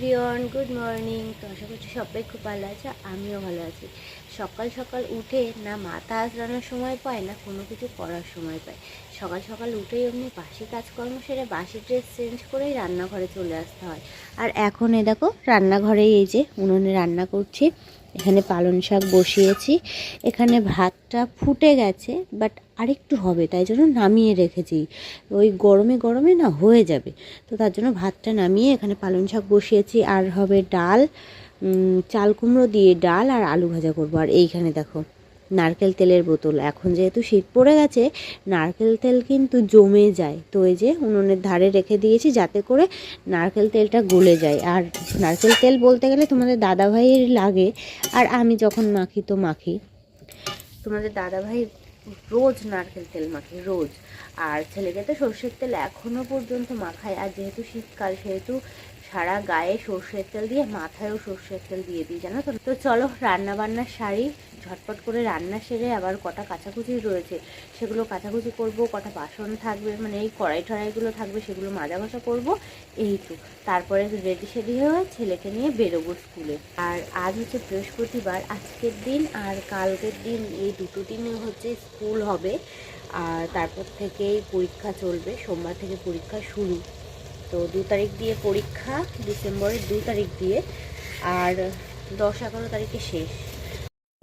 Everyone, good morning. তো আশা করছি সবাই খুব ভালো আছে, আমিও ভালো আছি। সকাল সকাল উঠে না মাথা আঁচড়ানোর সময় পায়, না কোনো কিছু করার সময় পায়। সকাল সকাল উঠেই অমনি বাসি কাজকর্ম সেরে বাসি ড্রেস চেঞ্জ করেই রান্নাঘরে চলে আসতে হয়। আর এখন এ দেখো, রান্নাঘরেই এই যে উনুনে রান্না করছি। এখানে পালন শাক বসিয়েছি। এখানে ভাতটা ফুটে গেছে বাট আরেকটু হবে, তাই জন্য নামিয়ে রেখেছি। ওই গরমে গরমে না হয়ে যাবে। তো তার জন্য ভাতটা নামিয়ে এখানে পালন শাক বসিয়েছি। আর হবে ডাল চাল কুমড়ো দিয়ে ডাল আর আলু ভাজা করব। আর এইখানে দেখো নারকেল তেলের বোতল। এখন যেহেতু শীত পড়ে গেছে, নারকেল তেল কিন্তু জমে যায়। তো এই যে উনুনের ধারে রেখে দিয়েছি যাতে করে নারকেল তেলটা গলে যায়। আর নারকেল তেল বলতে গেলে তোমাদের দাদাভাইয়ের লাগে। আর আমি যখন মাখি তো মাখি। তোমাদের দাদাভাই রোজ নারকেল তেল মাখে, রোজ। আর ছেলেকে তো সর্ষের তেল এখনও পর্যন্ত মাখায়। আর যেহেতু শীতকাল, সেহেতু সারা গায়ে সর্ষের তেল দিয়ে, মাথায়ও সর্ষের তেল দিয়ে দিই, জানো তো? তো চলো রান্না বান্নার শাড়ি ঝটপট করে রান্না সেরে আবার কটা কাচাকুচি রয়েছে, সেগুলো কাচাকুচি করব, কটা বাসন থাকবে মানে এই কড়াই টড়াইগুলো থাকবে, সেগুলো মাজা ঘষা করব এই তো তারপরে রেডি সেডি হয়ে ছেলেকে নিয়ে বেরোবো স্কুলে। আর আজ হচ্ছে বৃহস্পতিবার, আজকের দিন আর কালকের দিন এই দুটো দিনে হচ্ছে স্কুল হবে। আর তারপর থেকেই পরীক্ষা চলবে, সোমবার থেকে পরীক্ষা শুরু। তো দু তারিখ দিয়ে পরীক্ষা, ডিসেম্বরের দু তারিখ দিয়ে। আর দশ এগারো তারিখে শেষ।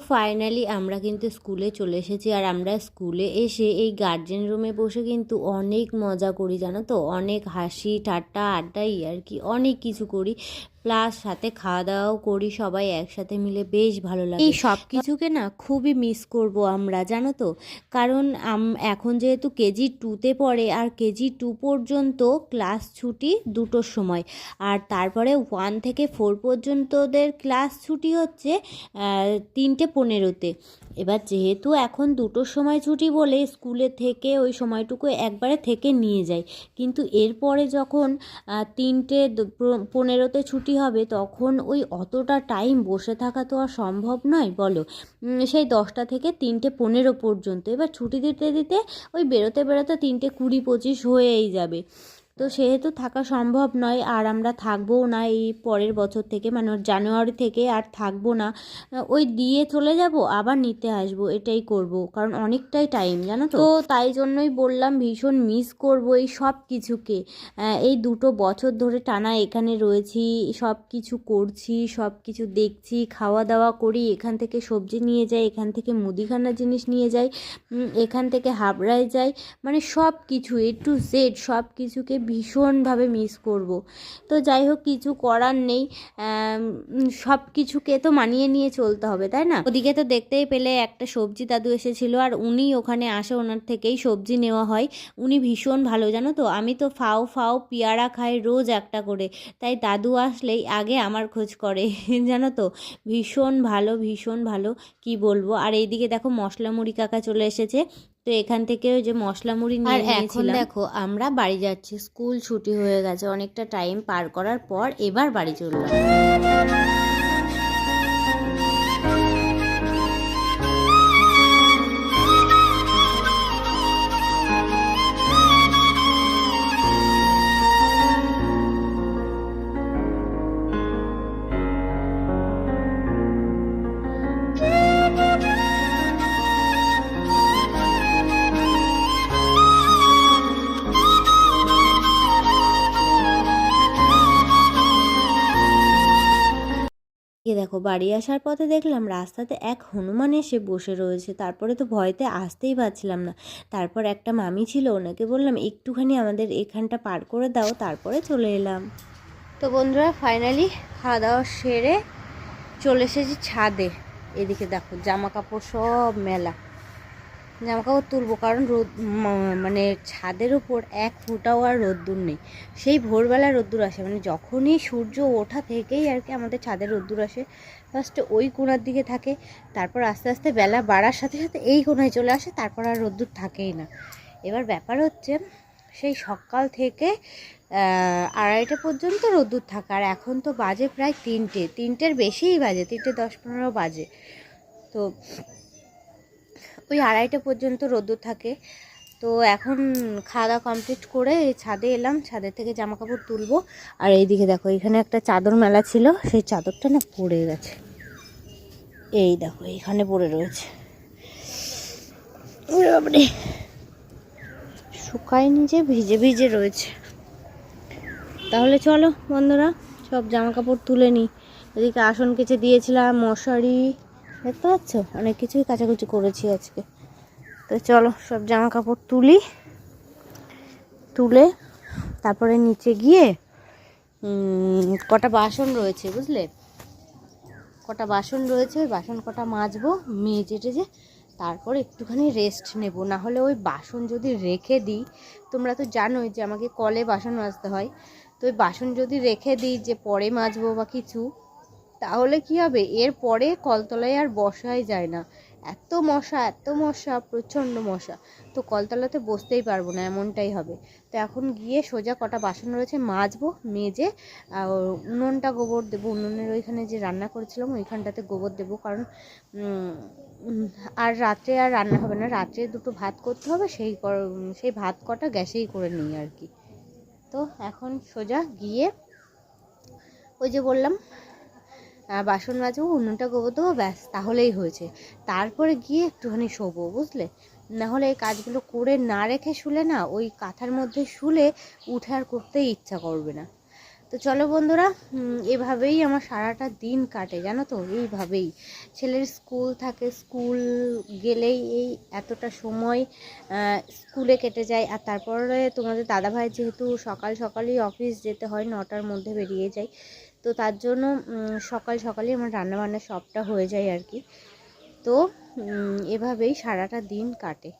ফাইনালি আমরা কিন্তু স্কুলে চলে এসেছি আর আমরা স্কুলে এসে এই গার্জেন রুমে বসে কিন্তু অনেক মজা করি, জানো তো? অনেক হাসি, ঠাট্টা, আড্ডাই আর কি অনেক কিছু করি। প্লাস সাথে খাওয়া দাওয়াও করি, সবাই একসাথে মিলে বেশ ভালো লাগে। এই সব কিছুকে না খুবই মিস করব আমরা, জানো তো? কারণ এখন যেহেতু কেজি টুতে পড়ে, আর কেজি টু পর্যন্ত ক্লাস ছুটি দুটোর সময়। আর তারপরে ওয়ান থেকে ফোর পর্যন্তদের ক্লাস ছুটি হচ্ছে তিনটে পনেরোতে। এবার যেহেতু এখন দুটোর সময় ছুটি বলে স্কুলে থেকে ওই সময়টুকু একবারে থেকে নিয়ে যায়, কিন্তু এরপরে যখন তিনটে পনেরোতে ছুটি হবে তখন ওই অতটা টাইম বসে থাকা তো আর সম্ভব নয়, বলো। সেই দশটা থেকে তিনটে পনেরো পর্যন্ত। এবার ছুটি দিতে দিতে ওই বেরোতে বেরোতে তিনটে কুড়ি পঁচিশ হয়েই যাবে। তো সেহেতু থাকা সম্ভব নয় আর আমরা থাকবোও না এই পরের বছর থেকে মানে জানুয়ারি থেকে আর থাকব না। ওই দিয়ে চলে যাব আবার নিতে আসব এটাই করব কারণ অনেকটাই টাইম জানো তো? তো তাই জন্যই বললাম ভীষণ মিস করব এই সব কিছুকে। এই দুটো বছর ধরে টানা এখানে রয়েছি সব কিছু করছি সব কিছু দেখছি খাওয়া দাওয়া করি এখান থেকে সবজি নিয়ে যাই এখান থেকে মুদিখানার জিনিস নিয়ে যাই এখান থেকে হাবড়ায় যাই মানে সব কিছু এ টু জেড সব কিছুকে ভীষণভাবে মিস করব। তো যাই হোক, কিছু করার নেই। সব কিছুকে তো মানিয়ে নিয়ে চলতে হবে, তাই না? ওদিকে তো দেখতেই পেলে একটা সবজি দাদু এসেছিল, আর উনি ওখানে আসে, ওনার থেকেই সবজি নেওয়া হয়। উনি ভীষণ ভালো, জানো তো? আমি তো ফাও ফাও পেয়ারা খাই রোজ একটা করে। তাই দাদু আসলেই আগে আমার খোঁজ করে, জানো তো? ভীষণ ভালো ভীষণ ভালো, কি বলব? আর এইদিকে দেখো মশলা মুড়ি কাকা চলে এসেছে। তো এখান থেকে ওই যে মশলা মুড়ি নিয়ে এখন দেখো আমরা বাড়ি যাচ্ছি স্কুল ছুটি হয়ে গেছে অনেকটা টাইম পার করার পর এবার বাড়ি চললাম। এ দেখো, বাড়ি আসার পথে দেখলাম রাস্তাতে এক হনুমান এসে বসে রয়েছে। তারপরে তো ভয়তে আসতেই পারছিলাম না। তারপর একটা মামি ছিল, ওনাকে বললাম, একটুখানি আমাদের এখানটা পার করে দাও, তারপরে চলে এলাম। তো বন্ধুরা, ফাইনালি খাওয়া দাওয়া সেরে চলে এসেছি ছাদে। এদিকে দেখো জামা কাপড় সব মেলা। জামা কাপড় তুলবো, কারণ রোদ মানে ছাদের উপর এক ফুটাও আর রোদ্দুর নেই। সেই ভোরবেলা রোদ্দুর আসে মানে যখনই সূর্য ওঠা থেকেই আর কি আমাদের ছাদের রোদ্দুর আসে ফার্স্টে ওই কোণার দিকে থাকে, তারপর আস্তে আস্তে বেলা বাড়ার সাথে সাথে এই কোণায় চলে আসে, তারপর আর রোদ্দুর থাকেই না। এবার ব্যাপার হচ্ছে, সেই সকাল থেকে আড়াইটা পর্যন্ত রোদ্দুর থাকে, আর এখন তো বাজে প্রায় তিনটে, তিনটের বেশিই বাজে, তিনটে দশ পনেরো বাজে। তো ওই আড়াইটা পর্যন্ত রোদ্দুর থাকে। তো এখন খাওয়া দাওয়া কমপ্লিট করে ছাদে এলাম। ছাদের থেকে জামা কাপড় তুলবো। আর এইদিকে দেখো, এখানে একটা চাদর মেলা ছিল। সেই চাদরটা না পড়ে গেছে। এই দেখো এখানে পড়ে রয়েছে। বাবারে শুকায়নি যে, ভিজে ভিজে রয়েছে। তাহলে চলো বন্ধুরা, সব জামা কাপড় তুলে নিই। এদিকে আসন কেচে দিয়েছিলাম মশারি। দেখতে পাচ্ছ? অনেক কিছুই কাচাকুচি করেছি আজকে। তো চলো, সব জামা কাপড় তুলি। তুলে তারপরে নিচে গিয়ে কটা বাসন রয়েছে, বুঝলে? কটা বাসন রয়েছে, ওই বাসন কটা মাজবো, মেজে টেজে, তারপর একটুখানি রেস্ট নেব। না হলে ওই বাসন যদি রেখে দিই, তোমরা তো জানোই যে আমাকে কলে বাসন মাজতে হয়। তো ওই বাসন যদি রেখে দিই যে পরে মাজবো বা কিছু তাহলে কি হবে? এর পরে কলতলায় আর বসাই যায় না। এত মশা এত মশা, প্রচণ্ড মশা। তো কলতলাতে বসতেই পারব না, এমনটাই হবে। তো এখন গিয়ে সোজা কটা বাসন রয়েছে মাজবো, মেজে উনুনটা গোবর দেবো। উনুনের ওইখানে যে রান্না করেছিলাম, ওইখানটাতে গোবর দেবো। কারণ আর রাত্রে আর রান্না হবে না। রাত্রে দুটো ভাত করতে হবে, সেই সেই ভাত কটা গ্যাসেই করে নিই আর কি। তো এখন সোজা গিয়ে ওই যে বললাম বাসন মাজবো, উনুনটা গোবর দেবো, ব্যাস, তাহলেই হয়েছে। তারপরে গিয়ে একটুখানি শোবো, বুঝলে? না হলে এই কাজগুলো করে না রেখে শুলে না, ওই কাঁথার মধ্যে শুলে উঠে আর করতেই ইচ্ছা করবে না। তো চলো বন্ধুরা এভাবেই আমার সারাটা দিন কাটে, জানো তো? এইভাবেই। ছেলের স্কুল থাকে, স্কুল গেলেই এই এতটা সময় স্কুলে কেটে যায়। আর তারপরে তোমাদের দাদাভাই যেহেতু সকাল সকালই অফিস যেতে হয়, নটার মধ্যে বেরিয়ে যায়। তো তার জন্য সকাল সকালে আমার রান্নাবান্না সবটা হয়ে যায় আর কি। তো এভাবেই সারাটা দিন কাটে।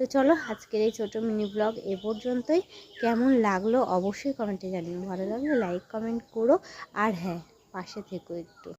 তো চলো, আজকের এই ছোটো মিনি ব্লগ এ পর্যন্তই। কেমন লাগল অবশ্যই কমেন্টে জানিও। ভালো লাগলে লাইক, কমেন্ট করো। আর হ্যাঁ পাশে থেকো একটু।